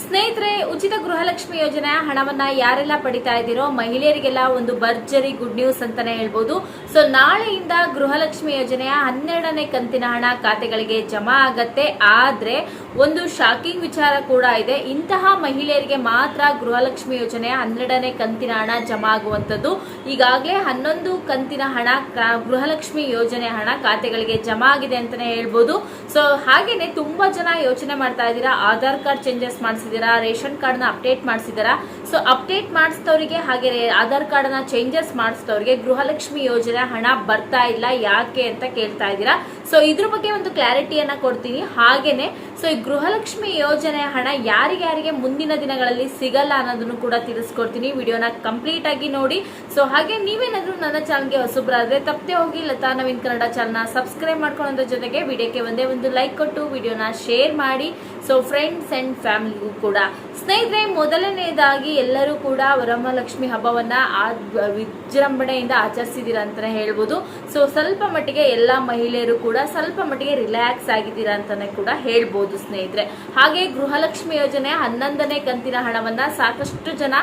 ಸ್ನೇಹಿತರೆ, ಉಚಿತ ಗೃಹಲಕ್ಷ್ಮಿ ಯೋಜನೆ ಹಣವನ್ನ ಯಾರೆಲ್ಲ ಪಡಿತಾ ಇದ್ದೀರೋ ಮಹಿಳೆಯರಿಗೆಲ್ಲ ಒಂದು ಭರ್ಜರಿ ಗುಡ್ ನ್ಯೂಸ್ ಅಂತಾನೆ ಹೇಳ್ಬೋದು. ಸೊ ನಾಳೆಯಿಂದ ಗೃಹಲಕ್ಷ್ಮಿ ಯೋಜನೆಯ ಹನ್ನೆರಡನೇ ಕಂತಿನ ಹಣ ಖಾತೆಗಳಿಗೆ ಜಮಾ ಆಗತ್ತೆ. ಆದ್ರೆ, ಒಂದು ಶಾಕಿಂಗ್ ವಿಚಾರ ಕೂಡ ಇದೆ. ಇಂತಹ ಮಹಿಳೆಯರಿಗೆ ಮಾತ್ರ ಗೃಹಲಕ್ಷ್ಮಿ ಯೋಜನೆಯ ಹನ್ನೆರಡನೇ ಕಂತಿನ ಹಣ ಜಮಾ ಆಗುವಂಥದ್ದು. ಈಗಾಗಲೇ ಹನ್ನೊಂದು ಕಂತಿನ ಹಣ ಗೃಹಲಕ್ಷ್ಮಿ ಯೋಜನೆ ಹಣ ಖಾತೆಗಳಿಗೆ ಜಮಾ ಆಗಿದೆ ಅಂತಾನೆ ಹೇಳ್ಬೋದು. ಸೊ ಹಾಗೇನೆ ತುಂಬಾ ಜನ ಯೋಚನೆ ಮಾಡ್ತಾ ಇದ್ದೀರಾ. ಆಧಾರ್ ಕಾರ್ಡ್ ಚೇಂಜಸ್ ಮಾಡಿಸಿದ್ದೀರಾ? ರೇಷನ್ ಕಾರ್ಡ್ನ ಅಪ್ಡೇಟ್ ಮಾಡಿಸಿದ್ದೀರಾ? ಸೊ ಅಪ್ಡೇಟ್ ಮಾಡಿಸಿದವರಿಗೆ ಹಾಗೆ ಆಧಾರ್ ಕಾರ್ಡ್ನ ಚೇಂಜಸ್ ಮಾಡಿಸಿದವರಿಗೆ ಗೃಹಲಕ್ಷ್ಮಿ ಯೋಜನೆ ಹಣ ಬರ್ತಾ ಇಲ್ಲ, ಯಾಕೆ ಅಂತ ಕೇಳ್ತಾ ಇದ್ದೀರಾ? ಸೊ ಇದ್ರ ಬಗ್ಗೆ ಒಂದು ಕ್ಲಾರಿಟಿಯನ್ನ ಕೊಡ್ತೀನಿ. ಹಾಗೇನೆ ಸೊ ಈ ಗೃಹಲಕ್ಷ್ಮಿ ಯೋಜನೆ ಹಣ ಯಾರಿಗ್ಯಾರಿಗೆ ಮುಂದಿನ ದಿನಗಳಲ್ಲಿ ಸಿಗಲ್ಲ ಅನ್ನೋದನ್ನು ಕೂಡ ತಿಳಿಸ್ಕೊಡ್ತೀನಿ. ವಿಡಿಯೋನ ಕಂಪ್ಲೀಟ್ ಆಗಿ ನೋಡಿ. ಸೊ ಹಾಗೆ ನೀವೇನಾದ್ರೂ ನನ್ನ ಚಾನಲ್ಗೆ ಹೊಸಬ್ರಾದ್ರೆ, ತಪ್ಪದೆ ಹೋಗಿ ಲತಾ ನವೀನ್ ಕನ್ನಡ ಚಾನಲ್ನ ಸಬ್ಸ್ಕ್ರೈಬ್ ಮಾಡ್ಕೊಳ್ಳೋದ್ರ ಜೊತೆಗೆ ವಿಡಿಯೋಕ್ಕೆ ಒಂದೇ ಒಂದು ಲೈಕ್ ಕೊಟ್ಟು ವಿಡಿಯೋನ ಶೇರ್ ಮಾಡಿ. ಸೊ ಫ್ರೆಂಡ್ಸ್ ಅಂಡ್ ಫ್ಯಾಮಿಲಿಗೂ ಕೂಡ. ಸ್ನೇಹಿತರೆ, ಮೊದಲನೇದಾಗಿ ಎಲ್ಲರೂ ಕೂಡ ವರಮಹಾಲಕ್ಷ್ಮಿ ಹಬ್ಬವನ್ನ ಆ ವಿಜೃಂಭಣೆಯಿಂದ ಆಚರಿಸಿದ್ದೀರಾ ಅಂತಾನೆ ಹೇಳ್ಬೋದು. ಸೊ ಸ್ವಲ್ಪ ಮಟ್ಟಿಗೆ ಎಲ್ಲ ಮಹಿಳೆಯರು ಕೂಡ ಸ್ವಲ್ಪ ಮಟ್ಟಿಗೆ ರಿಲ್ಯಾಕ್ಸ್ ಆಗಿದ್ದೀರಾ ಅಂತಾನೆ ಕೂಡ ಹೇಳ್ಬೋದು ಸ್ನೇಹಿತರೆ. ಹಾಗೆ ಗೃಹಲಕ್ಷ್ಮಿ ಯೋಜನೆ ಹನ್ನೊಂದನೇ ಕಂತಿನ ಹಣವನ್ನ ಸಾಕಷ್ಟು ಜನ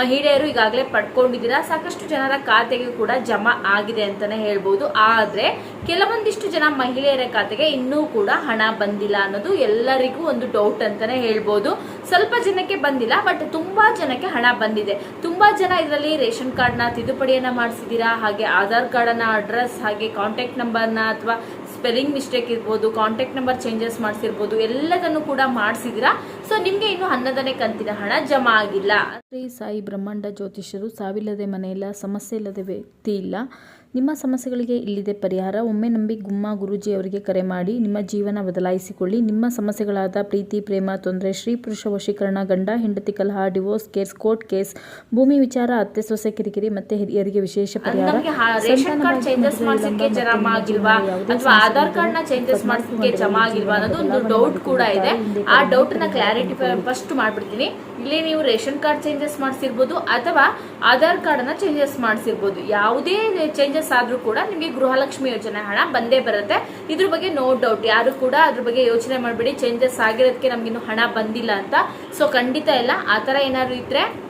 ಮಹಿಳೆಯರು ಈಗಾಗಲೇ ಪಡ್ಕೊಂಡಿದ್ದೀರಾ. ಸಾಕಷ್ಟು ಜನರ ಖಾತೆಗೆ ಕೂಡ ಜಮಾ ಆಗಿದೆ ಅಂತಾನೆ ಹೇಳ್ಬೋದು. ಆದ್ರೆ ಕೆಲವೊಂದಿಷ್ಟು ಜನ ಮಹಿಳೆಯರ ಖಾತೆಗೆ ಇನ್ನೂ ಕೂಡ ಹಣ ಬಂದಿಲ್ಲ ಅನ್ನೋದು ಎಲ್ಲರಿಗೂ ಒಂದು ಡೌಟ್ ಅಂತಾನೆ ಹೇಳ್ಬೋದು. ಸ್ವಲ್ಪ ಜನಕ್ಕೆ ಬಂದಿಲ್ಲ ಬಟ್ ತುಂಬಾ ಜನಕ್ಕೆ ಹಣ ಬಂದಿದೆ. ತುಂಬಾ ಜನ ಇದರಲ್ಲಿ ರೇಷನ್ ಕಾರ್ಡ್ನ ತಿದ್ದುಪಡಿಯನ್ನ ಮಾಡಿಸಿದೀರಾ? ಹಾಗೆ ಆಧಾರ್ ಕಾರ್ಡ್ ಅನ್ನ ಅಡ್ರೆಸ್ ಹಾಗೆ ಕಾಂಟ್ಯಾಕ್ಟ್ ನಂಬರ್ನ ಅಥವಾ ಸ್ಪೆಲ್ಲಿಂಗ್ ಮಿಸ್ಟೇಕ್ ಇರ್ಬೋದು ಕಾಂಟ್ಯಾಕ್ಟ್ ನಂಬರ್ ಚೇಂಜಸ್ ಮಾಡಿಸಿರ್ಬೋದು, ಎಲ್ಲದನ್ನು ಕೂಡ ಮಾಡಿಸಿದಿರಾ? ಸೊ ನಿಮ್ಗೆ ಇನ್ನು ಹನ್ನೊಂದನೇ ಕಂತಿನ ಹಣ ಜಮಾ ಆಗಿಲ್ಲ. ಶ್ರೀ ಸಾಯಿ, ಬ್ರಹ್ಮಾಂಡ ಜ್ಯೋತಿಷರು ಸಾವಿಲ್ಲದೆ ಮನೆಯಿಲ್ಲ, ಸಮಸ್ಯೆ ಇಲ್ಲದೆ ವ್ಯಕ್ತಿ ಇಲ್ಲ. ನಿಮ್ಮ ಸಮಸ್ಯೆಗಳಿಗೆ ಇಲ್ಲಿದೆ ಪರಿಹಾರ. ಒಮ್ಮೆ ನಂಬಿ ಗುಮ್ಮ ಗುರೂಜಿ ಅವರಿಗೆ ಕರೆ ಮಾಡಿ ನಿಮ್ಮ ಜೀವನ ಬದಲಾಯಿಸಿಕೊಳ್ಳಿ. ನಿಮ್ಮ ಸಮಸ್ಯೆಗಳಾದ ಪ್ರೀತಿ ಪ್ರೇಮ ತೊಂದರೆ ಶ್ರೀ ಪುರುಷ ವಶೀಕರಣ ಗಂಡ ಹೆಂಡತಿ ಕಲಹ ಡಿವೋರ್ಸ್ ಕೇಸ್ ಕೋರ್ಟ್ ಕೇಸ್ ಭೂಮಿ ವಿಚಾರ ಅತ್ತೆ ಸೊಸೆ ಕಿರಿಕಿರಿ ಮತ್ತೆ ಹಿರಿಯರಿಗೆ ವಿಶೇಷ ಪರಿಹಾರ. ನಮಗೆ ರೇಷನ್ ಕಾರ್ಡ್ ಚೇಂಜಸ್ ಮಾಡಿಸಕ್ಕೆ ಜಮಾ ಆಗಿಲ್ವಾ? ಅಥವಾ ಆಧಾರ್ ಕಾರ್ಡ್ನ ಚೇಂಜಸ್ ಮಾಡಿಸಕ್ಕೆ ಜಮಾ ಆಗಿಲ್ವಾ? ಅನ್ನೋದು ಒಂದು ಡೌಟ್ ಕೂಡ ಇದೆ. ಆ ಡೌಟ್ನ ಕ್ಲಾರಿಟಿ ಫಸ್ಟ್ ಮಾಡ್ಬಿಡ್ತೀನಿ. ಇಲ್ಲಿ ನೀವು ರೇಷನ್ ಕಾರ್ಡ್ ಚೇಂಜಸ್ ಮಾಡಿಸಿರ್ಬೋದು ಅಥವಾ ಆಧಾರ್ ಕಾರ್ಡ್ನ ಚೇಂಜಸ್ ಮಾಡಿಸಿರ್ಬೋದು. ಯಾವುದೇ ಚೇಂಜಸ್ ಆದ್ರೂ ಕೂಡ ನಿಮಗೆ ಗೃಹಲಕ್ಷ್ಮಿ ಯೋಜನೆ ಹಣ ಬಂದೇ ಬರುತ್ತೆ. ಇದ್ರ ಬಗ್ಗೆ ನೋ ಡೌಟ್ ಯಾರು ಕೂಡ ಅದ್ರ ಬಗ್ಗೆ ಯೋಚನೆ ಮಾಡ್ಬೇಡಿ. ಚೇಂಜಸ್ ಆಗಿರೋದಕ್ಕೆ ನಮ್ಗಿನ್ನು ಹಣ ಬಂದಿಲ್ಲ ಅಂತ. ಸೊ ಖಂಡಿತ ಇಲ್ಲ ಆ ತರ ಏನಾದ್ರು ಇದ್ರೆ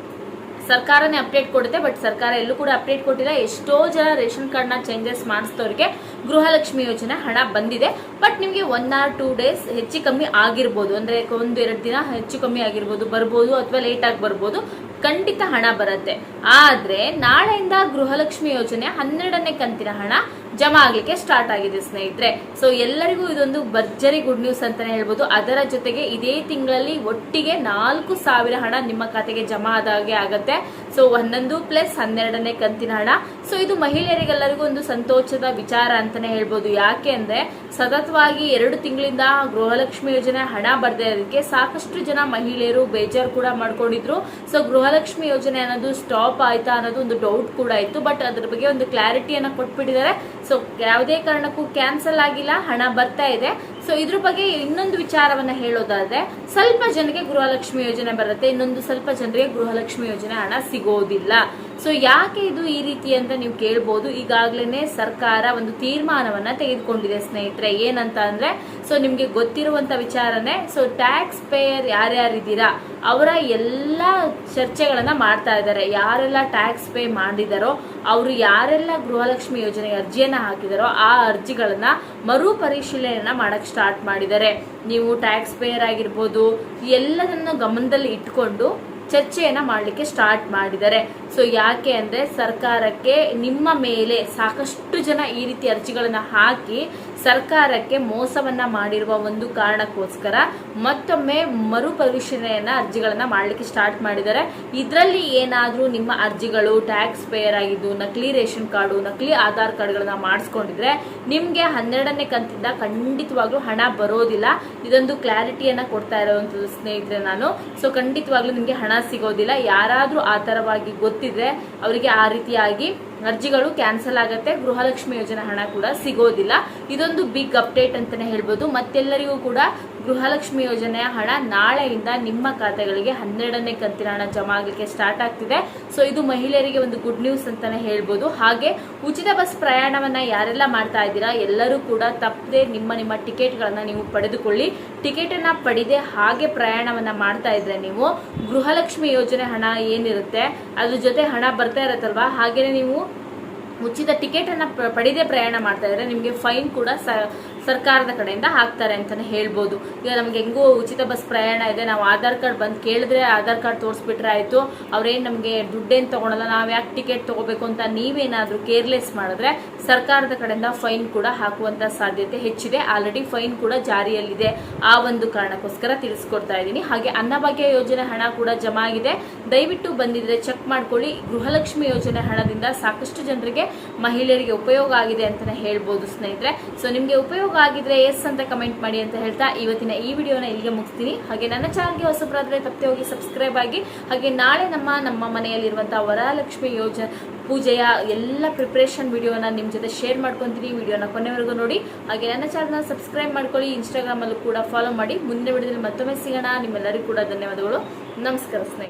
ಸರ್ಕಾರನೇ ಅಪ್ಡೇಟ್ ಕೊಡುತ್ತೆ ಬಟ್ ಸರ್ಕಾರ ಎಲ್ಲೂ ಕೂಡ ಅಪ್ಡೇಟ್ ಕೊಟ್ಟಿಲ್ಲ. ಎಷ್ಟೋ ಜನ ರೇಷನ್ ಕಾರ್ಡ್ನ ಚೇಂಜಸ್ ಮಾಡಿಸಿದವ್ರಿಗೆ ಗೃಹಲಕ್ಷ್ಮಿ ಯೋಜನೆ ಹಣ ಬಂದಿದೆ. ಬಟ್ ನಿಮಗೆ ಒನ್ ಆರ್ ಟೂ ಡೇಸ್ ಹೆಚ್ಚು ಕಮ್ಮಿ ಆಗಿರ್ಬೋದು. ಅಂದ್ರೆ ಒಂದು, ಎರಡು ದಿನ ಹೆಚ್ಚು ಕಮ್ಮಿ ಆಗಿರ್ಬೋದು. ಬರ್ಬೋದು ಅಥವಾ ಲೇಟ್ ಆಗಿ ಬರ್ಬೋದು. ಖಂಡಿತ ಹಣ ಬರುತ್ತೆ. ಆದ್ರೆ ನಾಳೆಯಿಂದ ಗೃಹಲಕ್ಷ್ಮಿ ಯೋಜನೆ ಹನ್ನೆರಡನೇ ಕಂತಿನ ಹಣ ಜಮಾ ಆಗ್ಲಿಕ್ಕೆ ಸ್ಟಾರ್ಟ್ ಆಗಿದೆ ಸ್ನೇಹಿತರೆ. ಸೊ ಎಲ್ಲರಿಗೂ ಇದೊಂದು ಭರ್ಜರಿ ಗುಡ್ ನ್ಯೂಸ್ ಅಂತಾನೆ ಹೇಳ್ಬೋದು. ಅದರ ಜೊತೆಗೆ ಇದೇ ತಿಂಗಳಲ್ಲಿ ಒಟ್ಟಿಗೆ ನಾಲ್ಕು ಸಾವಿರ ಹಣ ನಿಮ್ಮ ಖಾತೆಗೆ ಜಮಾ ಆದಾಗೆ ಆಗತ್ತೆ. ಸೊ ಹನ್ನೊಂದು ಪ್ಲಸ್ ಹನ್ನೆರಡನೇ ಕಂತಿನ ಹಣ. ಸೊ ಇದು ಮಹಿಳೆಯರಿಗೆಲ್ಲರಿಗೂ ಒಂದು ಸಂತೋಷದ ವಿಚಾರ ಅಂತಾನೆ ಹೇಳ್ಬೋದು. ಯಾಕೆ ಅಂದ್ರೆ ಸತತವಾಗಿ ಎರಡು ತಿಂಗಳಿಂದ ಗೃಹಲಕ್ಷ್ಮಿ ಯೋಜನೆ ಹಣ ಬರ್ದೇ ಇರೋದಕ್ಕೆ ಸಾಕಷ್ಟು ಜನ ಮಹಿಳೆಯರು ಬೇಜಾರು ಕೂಡ ಮಾಡ್ಕೊಂಡಿದ್ರು. ಸೊ ಗೃಹಲಕ್ಷ್ಮಿ ಯೋಜನೆ ಅನ್ನೋದು ಸ್ಟಾಪ್ ಆಯ್ತಾ ಅನ್ನೋದು ಒಂದು ಡೌಟ್ ಕೂಡ ಇತ್ತು. ಬಟ್ ಅದ್ರ ಬಗ್ಗೆ ಒಂದು ಕ್ಲಾರಿಟಿಯನ್ನ ಕೊಟ್ಬಿಟ್ಟಿದ್ದಾರೆ. ಸೊ ಯಾವುದೇ ಕಾರಣಕ್ಕೂ ಕ್ಯಾನ್ಸಲ್ ಆಗಿಲ್ಲ. ಹಣ ಬರ್ತಾ ಇದೆ. ಸೊ ಇದ್ರ ಬಗ್ಗೆ ಇನ್ನೊಂದು ವಿಚಾರವನ್ನ ಹೇಳೋದಾದ್ರೆ, ಸ್ವಲ್ಪ ಜನಕ್ಕೆ ಗೃಹಲಕ್ಷ್ಮಿ ಯೋಜನೆ ಬರುತ್ತೆ, ಇನ್ನೊಂದು ಸ್ವಲ್ಪ ಜನರಿಗೆ ಗೃಹಲಕ್ಷ್ಮಿ ಯೋಜನೆ ಹಣ ಸಿಗೋದಿಲ್ಲ. ಸೊ ಯಾಕೆ ಇದು ಈ ರೀತಿ ಅಂತ ನೀವು ಕೇಳ್ಬೋದು? ಈಗಾಗಲೇ ಸರ್ಕಾರ ಒಂದು ತೀರ್ಮಾನವನ್ನ ತೆಗೆದುಕೊಂಡಿದೆ ಸ್ನೇಹಿತರೆ. ಏನಂತ ಅಂದ್ರೆ ಸೊ ನಿಮಗೆ ಗೊತ್ತಿರುವಂತ ವಿಚಾರನೇ ಸೊ ಟ್ಯಾಕ್ಸ್ ಪೇಯರ್ ಯಾರ್ಯಾರಿದ್ದೀರಾ, ಅವರ ಎಲ್ಲ ಚರ್ಚೆಗಳನ್ನ ಮಾಡ್ತಾ ಇದ್ದಾರೆ. ಯಾರೆಲ್ಲ ಟ್ಯಾಕ್ಸ್ ಪೇ ಮಾಡಿದಾರೋ, ಅವರು ಯಾರೆಲ್ಲ ಗೃಹಲಕ್ಷ್ಮಿ ಯೋಜನೆಗೆ ಅರ್ಜಿಯನ್ನ ಹಾಕಿದಾರೋ, ಆ ಅರ್ಜಿಗಳನ್ನ ಮರು ಪರಿಶೀಲನೆಯನ್ನ ಮಾಡಕ್ ಸ್ಟಾರ್ಟ್ ಮಾಡಿದ್ದಾರೆ. ನೀವು ಟ್ಯಾಕ್ಸ್ ಪೇಯರ್ ಆಗಿರ್ಬೋದು, ಎಲ್ಲದನ್ನ ಗಮನದಲ್ಲಿ ಇಟ್ಕೊಂಡು ಚರ್ಚೆಯನ್ನ ಮಾಡಲಿಕ್ಕೆ ಸ್ಟಾರ್ಟ್ ಮಾಡಿದ್ದಾರೆ. ಸೊ ಯಾಕೆ ಅಂದರೆ ಸರ್ಕಾರಕ್ಕೆ ನಿಮ್ಮ ಮೇಲೆ ಸಾಕಷ್ಟು ಜನ ಈ ರೀತಿ ಅರ್ಜಿಗಳನ್ನು ಹಾಕಿ ಸರ್ಕಾರಕ್ಕೆ ಮೋಸವನ್ನ ಮಾಡಿರುವ ಒಂದು ಕಾರಣಕ್ಕೋಸ್ಕರ ಮತ್ತೊಮ್ಮೆ ಮರುಪರಿಶೀಲನೆಯನ್ನ ಅರ್ಜಿಗಳನ್ನ ಮಾಡಲಿಕ್ಕೆ ಸ್ಟಾರ್ಟ್ ಮಾಡಿದ್ದಾರೆ. ಇದರಲ್ಲಿ ಏನಾದರೂ ನಿಮ್ಮ ಅರ್ಜಿಗಳು ಟ್ಯಾಕ್ಸ್ ಪೇಯರ್ ಆಗಿದ್ದು, ನಕಲಿ ರೇಷನ್ ಕಾರ್ಡು, ನಕಲಿ ಆಧಾರ್ ಕಾರ್ಡ್ಗಳನ್ನ ಮಾಡಿಸ್ಕೊಂಡಿದ್ರೆ ನಿಮಗೆ ಹನ್ನೆರಡನೇ ಕಂತಿಂದ ಖಂಡಿತವಾಗ್ಲೂ ಹಣ ಬರೋದಿಲ್ಲ. ಇದೊಂದು ಕ್ಲಾರಿಟಿಯನ್ನ ಕೊಡ್ತಾ ಇರೋವಂಥದ್ದು ಸ್ನೇಹಿತರೆ ನಾನು. ಸೊ ಖಂಡಿತವಾಗ್ಲೂ ನಿಮಗೆ ಹಣ ಸಿಗೋದಿಲ್ಲ. ಯಾರಾದರೂ ಆ ತರವಾಗಿ ಗೊತ್ತಿದ್ರೆ ಅವರಿಗೆ ಆ ರೀತಿಯಾಗಿ ಅರ್ಜಿಗಳು ಕ್ಯಾನ್ಸಲ್ ಆಗುತ್ತೆ. ಗೃಹಲಕ್ಷ್ಮಿ ಯೋಜನೆ ಹಣ ಕೂಡ ಸಿಗೋದಿಲ್ಲ. ಇದೊಂದು ಬಿಗ್ ಅಪ್ಡೇಟ್ ಅಂತಾನೆ ಹೇಳ್ಬೋದು. ಮತ್ತೆಲ್ಲರಿಗೂ ಕೂಡ ಗೃಹಲಕ್ಷ್ಮಿ ಯೋಜನೆಯ ಹಣ ನಾಳೆಯಿಂದ ನಿಮ್ಮ ಖಾತೆಗಳಿಗೆ ಹನ್ನೆರಡನೇ ಕಂತಿನ ಹಣ ಜಮಾ ಆಗಲಿಕ್ಕೆ ಸ್ಟಾರ್ಟ್ ಆಗ್ತಿದೆ. ಸೊ ಇದು ಮಹಿಳೆಯರಿಗೆ ಒಂದು ಗುಡ್ ನ್ಯೂಸ್ ಅಂತಾನೆ ಹೇಳ್ಬೋದು. ಹಾಗೆ ಉಚಿತ ಬಸ್ ಪ್ರಯಾಣವನ್ನ ಯಾರೆಲ್ಲ ಮಾಡ್ತಾ ಇದ್ದೀರಾ, ಎಲ್ಲರೂ ಕೂಡ ತಪ್ಪದೆ ನಿಮ್ಮ ನಿಮ್ಮ ಟಿಕೆಟ್ಗಳನ್ನ ನೀವು ಪಡೆದುಕೊಳ್ಳಿ. ಟಿಕೆಟ್ ಅನ್ನ ಪಡೆದೆ ಹಾಗೆ ಪ್ರಯಾಣವನ್ನ ಮಾಡ್ತಾ ಇದ್ರೆ ನೀವು ಗೃಹಲಕ್ಷ್ಮಿ ಯೋಜನೆ ಹಣ ಏನಿರುತ್ತೆ, ಅದ್ರ ಜೊತೆ ಹಣ ಬರ್ತಾ ಇರತ್ತಲ್ವಾ? ಹಾಗೇನೆ ನೀವು ಉಚಿತ ಟಿಕೆಟ್ ಅನ್ನ ಪಡೆದೇ ಪ್ರಯಾಣ ಮಾಡ್ತಾ ಇದ್ರೆ ನಿಮಗೆ ಫೈನ್ ಕೂಡ ಸರ್ಕಾರದ ಕಡೆಯಿಂದ ಹಾಕ್ತಾರೆ ಅಂತಲೇ ಹೇಳ್ಬೋದು. ಈಗ ನಮ್ಗೆ ಹೆಂಗೂ ಉಚಿತ ಬಸ್ ಪ್ರಯಾಣ ಇದೆ, ನಾವು ಆಧಾರ್ ಕಾರ್ಡ್ ಬಂದು ಕೇಳಿದ್ರೆ ಆಧಾರ್ ಕಾರ್ಡ್ ತೋರಿಸ್ಬಿಟ್ರೆ ಆಯಿತು, ಅವ್ರೇನು ನಮಗೆ ದುಡ್ಡೇನು ತೊಗೊಳಲ್ಲ, ನಾವು ಯಾಕೆ ಟಿಕೆಟ್ ತಗೋಬೇಕು ಅಂತ ನೀವೇನಾದರೂ ಕೇರ್ಲೆಸ್ ಮಾಡಿದ್ರೆ ಸರ್ಕಾರದ ಕಡೆಯಿಂದ ಫೈನ್ ಕೂಡ ಹಾಕುವಂಥ ಸಾಧ್ಯತೆ ಹೆಚ್ಚಿದೆ. ಆಲ್ರೆಡಿ ಫೈನ್ ಕೂಡ ಜಾರಿಯಲ್ಲಿದೆ. ಆ ಒಂದು ಕಾರಣಕ್ಕೋಸ್ಕರ ತಿಳಿಸ್ಕೊಡ್ತಾ ಇದ್ದೀನಿ. ಹಾಗೆ ಅನ್ನಭಾಗ್ಯ ಯೋಜನೆ ಹಣ ಕೂಡ ಜಮಾ ಆಗಿದೆ. ದಯವಿಟ್ಟು ಬಂದಿದ್ರೆ ಚೆಕ್ ಮಾಡ್ಕೊಳ್ಳಿ. ಗೃಹಲಕ್ಷ್ಮಿ ಯೋಜನೆ ಹಣದಿಂದ ಸಾಕಷ್ಟು ಜನರಿಗೆ ಮಹಿಳೆಯರಿಗೆ ಉಪಯೋಗ ಆಗಿದೆ ಅಂತಲೇ ಹೇಳ್ಬೋದು ಸ್ನೇಹಿತರೆ. ಸೊ ನಿಮಗೆ ಉಪಯೋಗ ಆಗಿದ್ರೆ ಎಸ್ ಅಂತ ಕಮೆಂಟ್ ಮಾಡಿ ಅಂತ ಹೇಳ್ತಾ ಇವತ್ತಿನ ಈ ವಿಡಿಯೋನ ಇಲ್ಲಿಗೆ ಮುಗಿಸ್ತೀನಿ. ಹಾಗೆ ನನ್ನ ಚಾನಲ್ಗೆ ಹೊಸಬರಾದ್ರೆ ತಪ್ಪದೆ ಹೋಗಿ ಸಬ್ಸ್ಕ್ರೈಬ್ ಆಗಿ, ಹಾಗೆ ನಾಳೆ ನಮ್ಮ ನಮ್ಮ ಮನೆಯಲ್ಲಿರುವಂಥ ವರಲಕ್ಷ್ಮಿ ಯೋಜನೆ ಪೂಜೆಯ ಎಲ್ಲ ಪ್ರಿಪ್ರೇಷನ್ ವಿಡಿಯೋನ ನಿಮ್ಮ ಜೊತೆ ಶೇರ್ ಮಾಡ್ಕೊತೀನಿ. ವಿಡಿಯೋನ ಕೊನೆವರೆಗೂ ನೋಡಿ. ಹಾಗೆ ನನ್ನ ಚಾನಲ್ನ ಸಬ್ಸ್ಕ್ರೈಬ್ ಮಾಡ್ಕೊಳ್ಳಿ. ಇನ್ಸ್ಟಾಗ್ರಾಮಲ್ಲೂ ಕೂಡ ಫಾಲೋ ಮಾಡಿ. ಮುಂದೆ ವಿಡಿಯೋದಲ್ಲಿ ಮತ್ತೊಮ್ಮೆ ಸಿಗೋಣ. ನಿಮ್ಮೆಲ್ಲರಿಗೂ ಕೂಡ ಧನ್ಯವಾದಗಳು. ನಮಸ್ಕಾರ